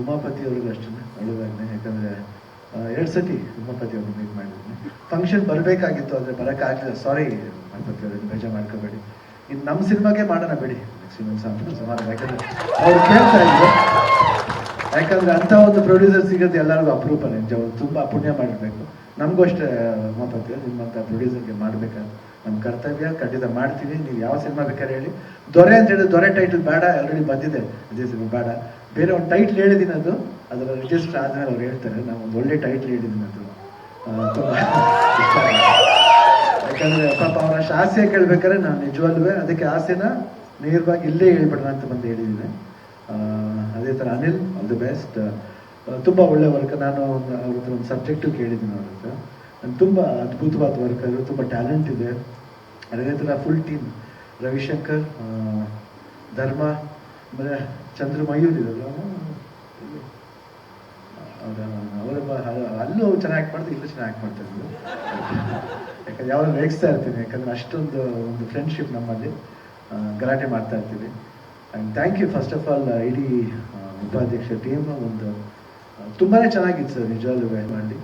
ಉಮಾಪತಿ ಅವ್ರಿಗೂ ಅಷ್ಟೇ ಒಳ್ಳೆದಾಗ್ನೆ ಯಾಕಂದರೆ ಎರಡು ಸತಿ ಉಮಾಪತಿ ಅವ್ರನ್ನ ಮೀಟ್ ಮಾಡಿದ್ವಿ. ಫಂಕ್ಷನ್ ಬರಬೇಕಾಗಿತ್ತು, ಆದರೆ ಬರೋಕ್ಕಾಗಲಿಲ್ಲ ಸಾರಿ ಉಮಾಪತಿ ಅವ್ರನ್ನ ಬೇಜಾರು ಮಾಡ್ಕೋಬೇಡಿ. ಇನ್ನು ನಮ್ಮ ಸಿನಿಮಾಗೆ ಮಾಡೋಣ ಬಿಡಿ. ಸಾಂಗ್ ಸುಮಾರು ಯಾಕಂದರೆ, ಅವ್ರು ಕೇಳ್ತಾ ಇದ್ರು. ಯಾಕಂದ್ರೆ ಅಂತ ಒಂದು ಪ್ರೊಡ್ಯೂಸರ್ ಸಿಗೋದು ಎಲ್ಲರಿಗೂ ಅಪರೂಪ ನಿಜ ತುಂಬಾ ಪುಣ್ಯ ಮಾಡಬೇಕು ನಮಗೂ ಅಷ್ಟೇ ಉಮಾಪತಿ ನಿಮ್ಮಂಥ ಪ್ರೊಡ್ಯೂಸರ್ಗೆ ಮಾಡ್ಬೇಕಾದ್ರೆ. ನಮ್ಮ ಕರ್ತವ್ಯ, ಖಂಡಿತ ಮಾಡ್ತೀವಿ ನೀವು ಯಾವ ಸಿನಿಮಾ ಬೇಕಾದ್ರೆ ಹೇಳಿ. ದೊರೆ ಅಂತ ಹೇಳಿದ್ರೆ ದೊರೆ ಟೈಟಲ್ ಬೇಡ. ಆಲ್ರೆಡಿ ಬಂದಿದೆ. ಅದೇ ಸಿನಿಮಾ ಬೇಡ. ಬೇರೆ ಒಂದು ಟೈಟ್ಲ್ ಹೇಳಿದ್ದೀನಿ ಅದು. ಅದರ ರಿಜಿಸ್ಟರ್ ಆದ್ಮೇಲೆ ಅವ್ರು ಹೇಳ್ತಾರೆ, ನಾವು ಒಂದು ಒಳ್ಳೆ ಟೈಟ್ಲ್ ಹೇಳಿದ್ದೀನಿ ಅದು. ಯಾಕಂದ್ರೆ ಪಾಪ ಅವರ ಆಸೆ ಕೇಳ್ಬೇಕಾದ್ರೆ ನಾನು ನಿಜವಲ್ವೇ ಅದಕ್ಕೆ ಆಸೆನ ನೇರವಾಗಿ ಇಲ್ಲೇ ಹೇಳ್ಬಿಡೋಣ ಅಂತ ಬಂದು ಹೇಳಿದ್ದೀನಿ ಅದೇ ಥರ ಅನಿಲ್ ಆಲ್ ದಿ ಬೆಸ್ಟ್ ತುಂಬ ಒಳ್ಳೆ ವರ್ಕ್ ನಾನು ಅವ್ರ ಒಂದು ಸಬ್ಜೆಕ್ಟು ಕೇಳಿದ್ದೀನಿ ಅವ್ರ ಹತ್ರ. ನಾನು ತುಂಬ ಅದ್ಭುತವಾದ ವರ್ಕ್ ಅದು ತುಂಬ ಟ್ಯಾಲೆಂಟ್ ಇದೆ. ಅದೇ ಥರ ಫುಲ್ ಟೀಮ್ ರವಿಶಂಕರ್ ಧರ್ಮ ಆಮೇಲೆ ಚಂದ್ರ ಮಯೂರ್ ಇರಲ್ಲ ಅವರ ಅಲ್ಲೂ ಚೆನ್ನಾಗಿ ಮಾಡ್ತಾರೆ, ಇಲ್ಲೂ ಚೆನ್ನಾಗಿ ಮಾಡ್ತಾರೆ ಯಾಕಂದ್ರೆ ಯಾವಾಗ ರೇಗಿಸ್ತಾ ಇರ್ತೀನಿ, ಯಾಕಂದ್ರೆ ಅಷ್ಟೊಂದು ಒಂದು ಫ್ರೆಂಡ್ಶಿಪ್ ನಮ್ಮಲ್ಲಿ ಗಲಾಟೆ ಮಾಡ್ತಾ ಇರ್ತೀವಿ and thank you first of all ಇಡೀ ಉಪಾಧ್ಯಕ್ಷ ಟೀಮ್ ಒಂದು ತುಂಬಾ ಚೆನ್ನಾಗಿತ್ತು ಸರ್, ನಿಜವಾಗ್ಲೂ ಮಾಡಿ.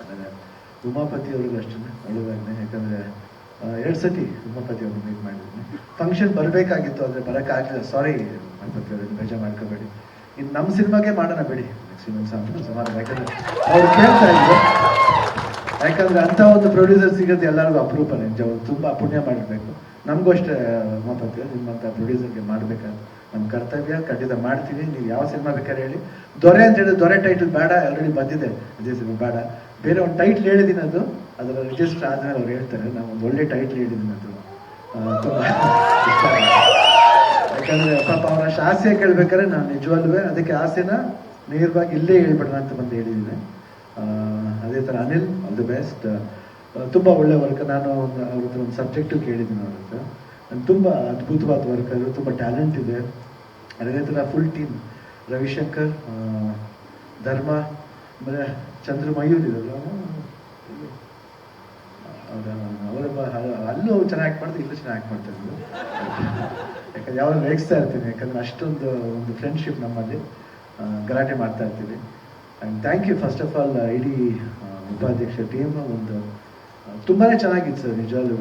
ಆಮೇಲೆ ಉಮಾಪತಿ ಅವ್ರಿಗೂ ಅಷ್ಟೇ ಒಳ್ಳೆದಾಗ್ನೆ ಯಾಕಂದ್ರೆ ಎರಡು ಸತಿ ಉಮಾಪತಿ ಅವ್ರನ್ನ ಮೀಟ್ ಮಾಡಿದ್ದೀನಿ ಫಂಕ್ಷನ್ ಬರಬೇಕಾಗಿತ್ತು, ಆದರೆ ಬರೋಕ್ಕಾಗಲಿಲ್ಲ. ಸಾರಿ ಉಮಾಪತಿ ಹೇಳಿ ಬೇಜಾರು ಮಾಡ್ಕೋಬೇಡಿ. ಇದು ನಮ್ಮ ಸಿನಿಮಾಗೆ ಮಾಡೋಣ ಬಿಡಿ. ನೆಕ್ಸ್ಟ್ ಇನ್ನೊಂದು ಸುಮಾರು, ಯಾಕಂದ್ರೆ ಅವ್ರು ಕೇಳ್ತಾ ಇದ್ರು. ಯಾಕಂದ್ರೆ ಅಂತ ಒಂದು ಪ್ರೊಡ್ಯೂಸರ್ ಸಿಗೋದು ಎಲ್ಲರಿಗೂ ಅಪರೂಪ ನಿಜ ತುಂಬ ಪುಣ್ಯ ಮಾಡಬೇಕು ನಮಗೂ ಅಷ್ಟೇ ಉಮಾಪತಿ ನಿಮ್ಮಂಥ ಪ್ರೊಡ್ಯೂಸರ್ಗೆ ಮಾಡ್ಬೇಕಾದ್ರೆ ನಮ್ಮ ಕರ್ತವ್ಯ. ಖಂಡಿತ ಮಾಡ್ತೀವಿ ನೀವು ಯಾವ ಸಿನಿಮಾ ಬೇಕಾದ್ರೆ ಹೇಳಿ. ದೊರೆ ಅಂತ ಹೇಳಿದ್ರೆ ದೊರೆ ಟೈಟಲ್ ಬೇಡ. ಆಲ್ರೆಡಿ ಬಂದಿದೆ. ಅದೇ ಸಿನಿಮಾ ಬೇಡ. ಬೇರೆ ಒಂದು ಟೈಟ್ಲ್ ಹೇಳಿದ್ದೀನಿ ಅದು. ಅದರ ರಿಜಿಸ್ಟರ್ ಆದ್ಮೇಲೆ ಅವ್ರು ಹೇಳ್ತಾರೆ, ನಾವು ಒಂದು ಒಳ್ಳೆ ಟೈಟ್ಲ್ ಹೇಳಿದ್ದೀನಿ ಅದು. ತುಂಬ ಯಾಕಂದರೆ ಪಾಪ ಅವರ ಅಷ್ಟು ಆಸೆ ಕೇಳ್ಬೇಕಾದ್ರೆ ನಾನು ನಿಜವಲ್ವೇ ಅದಕ್ಕೆ ಆಸೆನ ನೇರವಾಗಿ ಇಲ್ಲೇ ಹೇಳ್ಬಿಡೋಣ ಅಂತ ಬಂದು ಹೇಳಿದ್ದೀನಿ ಅದೇ ಥರ ಅನಿಲ್ ಆಲ್ ದಿ ಬೆಸ್ಟ್ ತುಂಬ ಒಳ್ಳೆ ವರ್ಕ್ ನಾನು ಒಂದು ಅವ್ರ ಹತ್ರ ಒಂದು ಸಬ್ಜೆಕ್ಟು ಕೇಳಿದ್ದೀನಿ ಅವ್ರ ಹತ್ರ. ತುಂಬ ಅದ್ಭುತವಾದ ವರ್ಕರ್ ತುಂಬ ಟ್ಯಾಲೆಂಟ್ ಇದೆ. ಅದೇ ಥರ ಫುಲ್ ಟೀಮ್ ರವಿಶಂಕರ್ ಧರ್ಮ ಆಮೇಲೆ ಚಂದ್ರ ಮಯೂರ್ ಇರಲ್ಲ ಅವರ ಅಲ್ಲೂ ಚೆನ್ನಾಗಿ ಮಾಡ್ತಾರೆ ಇಲ್ಲೂ ಚೆನ್ನಾಗಿ ಮಾಡ್ತಾ ಇದ್ರು ಯಾಕಂದ್ರೆ ಯಾವಾಗ ರೇಗಿಸ್ತಾ ಇರ್ತೀನಿ, ಯಾಕಂದ್ರೆ ಅಷ್ಟೊಂದು, ಒಂದು ಫ್ರೆಂಡ್ಶಿಪ್ ನಮ್ಮಲ್ಲಿ ಗಲಾಟೆ ಮಾಡ್ತಾ ಇರ್ತೀವಿ and thank you first of all ಇಡೀ ಉಪಾಧ್ಯಕ್ಷ ಟೀಮ್ ಒಂದು ತುಂಬಾ ಚೆನ್ನಾಗಿತ್ತು ಸರ್, ನಿಜವಾಗ್ಲೂ.